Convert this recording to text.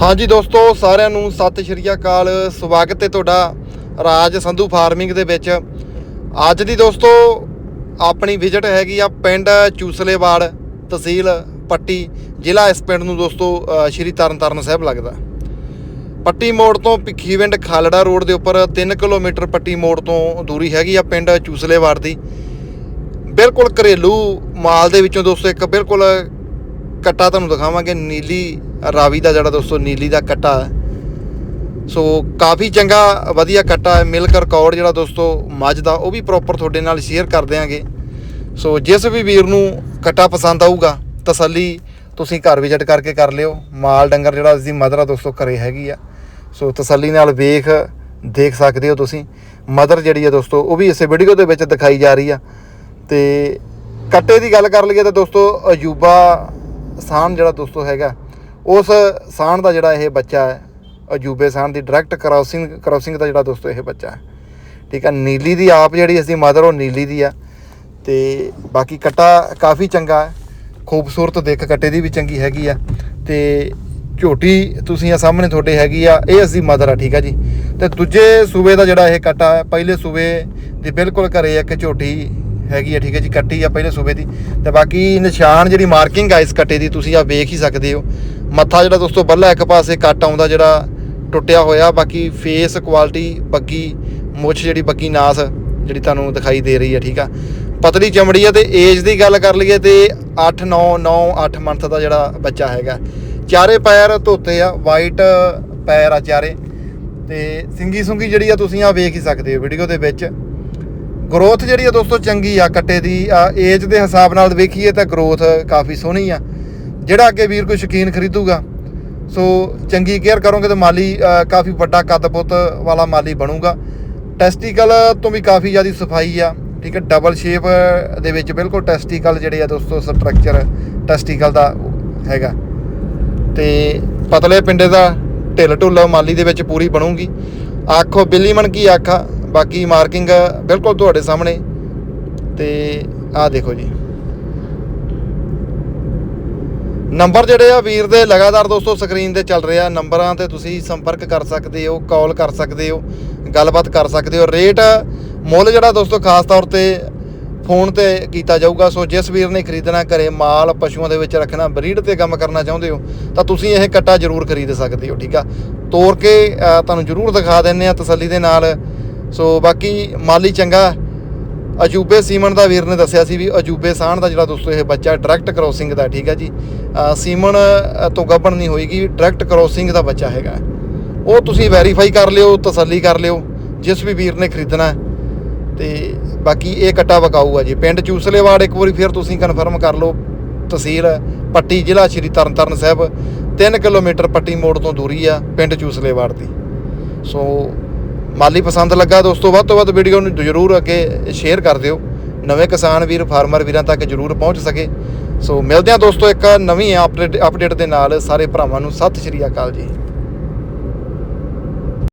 ਹਾਂਜੀ ਦੋਸਤੋ ਸਾਰਿਆਂ ਨੂੰ ਸਤਿ ਸ਼੍ਰੀ ਅਕਾਲ। ਸਵਾਗਤ ਹੈ ਤੁਹਾਡਾ ਰਾਜ ਸੰਧੂ ਫਾਰਮਿੰਗ ਦੇ ਵਿੱਚ। ਅੱਜ ਦੀ ਦੋਸਤੋ ਆਪਣੀ ਵਿਜ਼ਿਟ ਹੈਗੀ ਆ ਪਿੰਡ ਚੂਸਲੇਵਾੜ ਤਹਿਸੀਲ ਪੱਟੀ ਜ਼ਿਲ੍ਹਾ ਇਸ ਪਿੰਡ ਨੂੰ ਦੋਸਤੋ ਅ, ਸ਼੍ਰੀ ਤਰਨਤਾਰਨ ਸਾਹਿਬ ਲੱਗਦਾ। ਪੱਟੀ ਮੋੜ ਤੋਂ ਭਿੱਖੀਵਿੰਡ ਖਾਲੜਾ ਰੋਡ ਦੇ ਉੱਪਰ 3 ਕਿਲੋਮੀਟਰ ਪੱਟੀ ਮੋੜ ਤੋਂ ਦੂਰੀ ਹੈਗੀ ਆ ਪਿੰਡ ਚੂਸਲੇਵਾੜ ਦੀ। ਬਿਲਕੁਲ ਘਰੇਲੂ ਮਾਲ ਦੇ ਵਿੱਚੋਂ ਦੋਸਤੋ ਇੱਕ ਬਿਲਕੁਲ ਕੱਟਾ ਤੁਹਾਨੂੰ ਦਿਖਾਵਾਂਗੇ, ਨੀਲੀ ਰਾਵੀ ਦਾ ਜਿਹੜਾ ਦੋਸਤੋ, ਨੀਲੀ ਦਾ ਕੱਟਾ ਹੈ। ਸੋ ਕਾਫੀ ਚੰਗਾ, ਵਧੀਆ ਕੱਟਾ ਹੈ। ਮਿਲਕ ਰਿਕਾਰਡ ਜਿਹੜਾ ਦੋਸਤੋ, ਮੱਝ ਦਾ, ਉਹ ਵੀ ਪ੍ਰੋਪਰ ਤੁਹਾਡੇ ਨਾਲ ਸ਼ੇਅਰ ਕਰ ਦਿਆਂਗੇ। ਸੋ ਜਿਸ ਵੀ ਵੀਰ ਨੂੰ ਕੱਟਾ ਪਸੰਦ ਆਊਗਾ, ਤਸੱਲੀ ਤੁਸੀਂ ਘਰ ਵਿਜ਼ਿਟ ਕਰਕੇ ਕਰ ਲਿਓ। ਮਾਲ ਡੰਗਰ ਜਿਹੜਾ ਇਸ ਦੀ ਮਦਰ ਆ ਦੋਸਤੋ, ਘਰੇ ਹੈਗੀ ਆ। ਸੋ ਤਸੱਲੀ ਨਾਲ ਵੇਖ, ਦੇਖ ਸਕਦੇ ਹੋ ਤੁਸੀਂ। ਮਦਰ ਜਿਹੜੀ ਆ ਦੋਸਤੋ, ਉਹ ਵੀ ਇਸੇ ਵੀਡੀਓ ਦੇ ਵਿੱਚ ਦਿਖਾਈ ਜਾ ਰਹੀ ਆ। ਤੇ ਕੱਟੇ ਦੀ ਗੱਲ ਕਰ ਲਈਏ ਤਾਂ ਦੋਸਤੋ ਅਜੂਬਾ ਸਾਨ ਜਿਹੜਾ ਦੋਸਤੋ ਹੈਗਾ, ਉਸ ਸਾਨ ਦਾ ਜਿਹੜਾ ਇਹ ਬੱਚਾ ਹੈ, ਅਜੂਬੇ ਸਾਨ ਦੀ ਡਾਇਰੈਕਟ ਕ੍ਰਾਸਿੰਗ ਕ੍ਰਾਸਿੰਗ ਦਾ ਜਿਹੜਾ ਦੋਸਤੋ ਇਹ ਬੱਚਾ ਹੈ। ਠੀਕ ਹੈ, ਨੀਲੀ ਦੀ ਆਪ ਜਿਹੜੀ ਇਸਦੀ ਮਦਰ ਉਹ ਨੀਲੀ ਦੀ ਆ। ਤੇ ਬਾਕੀ ਕੱਟਾ ਕਾਫੀ ਚੰਗਾ ਹੈ, ਖੂਬਸੂਰਤ ਦਿੱਖ ਕੱਟੇ ਦੀ ਵੀ ਚੰਗੀ ਹੈਗੀ ਆ। ਤੇ ਝੋਟੀ ਤੁਸੀਂ ਆ ਸਾਹਮਣੇ ਤੁਹਾਡੇ ਹੈਗੀ ਆ, ਇਹ ਅਸੀਂ ਮਦਰ ਆ, ਠੀਕ ਆ ਜੀ। ਤੇ ਦੂਜੇ ਸੂਬੇ ਦਾ ਜਿਹੜਾ ਇਹ ਕੱਟਾ ਪਹਿਲੇ ਸੂਬੇ ਦੀ ਬਿਲਕੁਲ ਘਰੇ ਇੱਕ ਝੋਟੀ ਹੈਗੀ ਆ, ਠੀਕ ਹੈ ਜੀ, ਕੱਟੀ ਆ ਪਹਿਲੇ ਸੂਬੇ ਦੀ। ਤੇ ਬਾਕੀ ਨਿਸ਼ਾਨ ਜਿਹੜੀ ਮਾਰਕਿੰਗ ਆ ਇਸ ਕੱਟੇ ਦੀ, ਤੁਸੀਂ ਆ ਵੇਖ ਹੀ ਸਕਦੇ ਹੋ। ਮੱਥਾ ਜਿਹੜਾ ਦੋਸਤੋ, ਬੱਲਾ ਇੱਕ ਪਾਸੇ ਕੱਟ ਆਉਂਦਾ ਜਿਹੜਾ ਟੁੱਟਿਆ ਹੋਇਆ, ਬਾਕੀ ਫੇਸ ਕੁਆਲਿਟੀ ਬੱਗੀ ਮੁੱਛ ਜਿਹੜੀ, ਬੱਗੀ ਨਾਸ ਜਿਹੜੀ ਤੁਹਾਨੂੰ ਦਿਖਾਈ ਦੇ ਰਹੀ ਹੈ ਠੀਕ ਆ। ਪਤਲੀ ਚਮੜੀ ਆ ਤੇ ਏਜ ਦੀ ਗੱਲ ਕਰ ਲਈਏ ਤੇ 8 9 9 8 ਮੰਥ ਦਾ ਜਿਹੜਾ ਬੱਚਾ ਹੈਗਾ। ਚਾਰੇ ਪੈਰ ਧੋਤੇ ਆ ਵਾਈਟ ਪੈਰ ਆ ਚਾਰੇ। ਤੇ ਸਿੰਗੀ ਸੁੰਗੀ ਜਿਹੜੀ ਆ, ਤੁਸੀਂ ਆ ਵੇਖ ਹੀ ਸਕਦੇ ਹੋ ਵੀਡੀਓ ਦੇ ਵਿੱਚ। ਗਰੋਥ ਜਿਹੜੀ ਆ ਦੋਸਤੋ ਚੰਗੀ ਆ, ਕੱਟੇ ਦੀ ਏਜ ਦੇ ਹਿਸਾਬ ਨਾਲ ਵੇਖੀਏ ਤਾਂ ਗਰੋਥ ਕਾਫੀ ਸੋਹਣੀ ਆ। ਜਿਹੜਾ ਅੱਗੇ ਵੀਰ ਕੋਈ ਸ਼ਕੀਨ ਖਰੀਦੂਗਾ, ਸੋ ਚੰਗੀ ਕੇਅਰ ਕਰੋਗੇ ਤਾਂ ਮਾਲੀ ਕਾਫੀ ਵੱਡਾ ਕੱਦ ਪੁੱਤ ਵਾਲਾ ਮਾਲੀ ਬਣੂਗਾ। ਟੈਸਟੀਕਲ ਤੋਂ ਵੀ ਕਾਫੀ ਜ਼ਿਆਦਾ ਸਫ਼ਾਈ ਆ, ਠੀਕ ਹੈ ਡਬਲ ਸ਼ੇਪ ਦੇ ਵਿੱਚ ਬਿਲਕੁਲ ਟੈਸਟੀਕਲ ਜਿਹੜੇ ਆ ਦੋਸਤੋ ਸਟਰਕਚਰ ਟੈਸਟੀਕਲ ਦਾ ਹੈਗਾ। ਤੇ ਪਤਲੇ ਪਿੰਡੇ ਦਾ ਢਿੱਲ ਢੁੱਲ ਮਾਲੀ ਦੇ ਵਿੱਚ ਪੂਰੀ ਬਣੂਗੀ। ਆਖੋ, ਬਿੱਲੀ ਮਨ ਕੀ ਆਖਾ? ਬਾਕੀ ਮਾਰਕਿੰਗ ਬਿਲਕੁਲ ਤੁਹਾਡੇ ਸਾਹਮਣੇ। ਤੇ ਆਹ ਦੇਖੋ ਜੀ। ਨੰਬਰ ਜਿਹੜੇ ਆ ਵੀਰ ਦੇ ਲਗਾਤਾਰ ਦੋਸਤੋ ਸਕਰੀਨ ਤੇ ਚੱਲ ਰਿਹਾ ਨੰਬਰਾਂ ਤੇ ਤੁਸੀਂ ਸੰਪਰਕ ਕਰ ਸਕਦੇ ਹੋ, ਕਾਲ ਕਰ ਸਕਦੇ ਹੋ, ਗੱਲਬਾਤ ਕਰ ਸਕਦੇ ਹੋ। ਰੇਟ ਮੁੱਲ ਜਿਹੜਾ ਦੋਸਤੋ ਖਾਸ ਤੌਰ ਤੇ ਫੋਨ ਤੇ ਕੀਤਾ ਜਾਊਗਾ। ਸੋ ਜਿਸ ਵੀਰ ਨੇ ਖਰੀਦਣਾ, ਘਰੇ ਮਾਲ ਪਸ਼ੂਆਂ ਦੇ ਵਿੱਚ ਰੱਖਣਾ, ਬਰੀਡ ਤੇ ਕੰਮ ਕਰਨਾ ਚਾਹੁੰਦੇ ਹੋ, ਤਾਂ ਤੁਸੀਂ ਇਹ ਕੱਟਾ ਜ਼ਰੂਰ ਖਰੀਦ ਸਕਦੇ ਹੋ, ਠੀਕ ਆ? ਤੋਰ ਕੇ ਤੁਹਾਨੂੰ ਜ਼ਰੂਰ ਦਿਖਾ ਦਿੰਨੇ ਆ ਤਸੱਲੀ ਦੇ ਨਾਲ। ਸੋ ਬਾਕੀ ਮਾਲੀ ਚੰਗਾ ਅਜੂਬੇ ਸੀਮਨ ਦਾ ਵੀਰ ਨੇ ਦੱਸਿਆ ਸੀ ਵੀ ਅਜੂਬੇ ਸਾਹਣ ਦਾ ਜਿਹੜਾ ਦੋਸਤੋ ਇਹ ਬੱਚਾ ਡਾਇਰੈਕਟ ਕ੍ਰੋਸਿੰਗ ਦਾ ਠੀਕ ਹੈ ਜੀ। ਅ, ਸੀਮਨ ਤੋਂ ਗੱਭਣ ਨਹੀਂ ਹੋਏਗੀ ਡਾਇਰੈਕਟ ਕ੍ਰੋਸਿੰਗ ਦਾ ਬੱਚਾ ਹੈਗਾ। ਉਹ ਤੁਸੀਂ ਵੈਰੀਫਾਈ ਕਰ ਲਿਓ ਤਸੱਲੀ ਕਰ ਲਿਓ ਜਿਸ ਵੀ ਵੀਰ ਨੇ ਖਰੀਦਣਾ। ਹੈ। ਤੇ ਬਾਕੀ ਇਹ ਕੱਟਾ ਵਕਾਊ ਆ ਜੀ। ਪਿੰਡ ਚੂਸਲੇਵਾੜ ਇੱਕ ਵਾਰੀ ਫਿਰ ਤੁਸੀਂ ਕਨਫਰਮ ਕਰ ਲਓ ਤਹਿਸੀਲ ਪੱਟੀ ਜ਼ਿਲ੍ਹਾ ਸ਼੍ਰੀ ਤਰਨਤਾਰਨ ਸਾਹਿਬ। 3 ਕਿਲੋਮੀਟਰ ਪੱਟੀ ਮੋੜ ਤੋਂ ਦੂਰੀ ਆ, ਪਿੰਡ ਚੂਸਲੇਵਾੜ ਦੀ। ਸੋ ਮਾਲੀ ਪਸੰਦ ਲੱਗਾ ਦੋਸਤੋ ਵੱਧ ਤੋਂ ਵੱਧ ਵੀਡੀਓ ਨੂੰ ਜ਼ਰੂਰ ਅੱਗੇ ਸ਼ੇਅਰ ਕਰ ਦਿਓ। ਨਵੇਂ ਕਿਸਾਨ ਵੀਰ ਫਾਰਮਰ ਵੀਰਾਂ ਤੱਕ ਜ਼ਰੂਰ ਪਹੁੰਚ ਸਕੇ। ਸੋ ਮਿਲਦੇ ਹਾਂ ਦੋਸਤੋ ਇੱਕ ਨਵੀਂ ਅਪਡੇਟ ਅਪਡੇਟ ਦੇ ਨਾਲ ਸਾਰੇ ਭਰਾਵਾਂ ਨੂੰ। ਸਤਿ ਸ਼੍ਰੀ ਅਕਾਲ ਜੀ।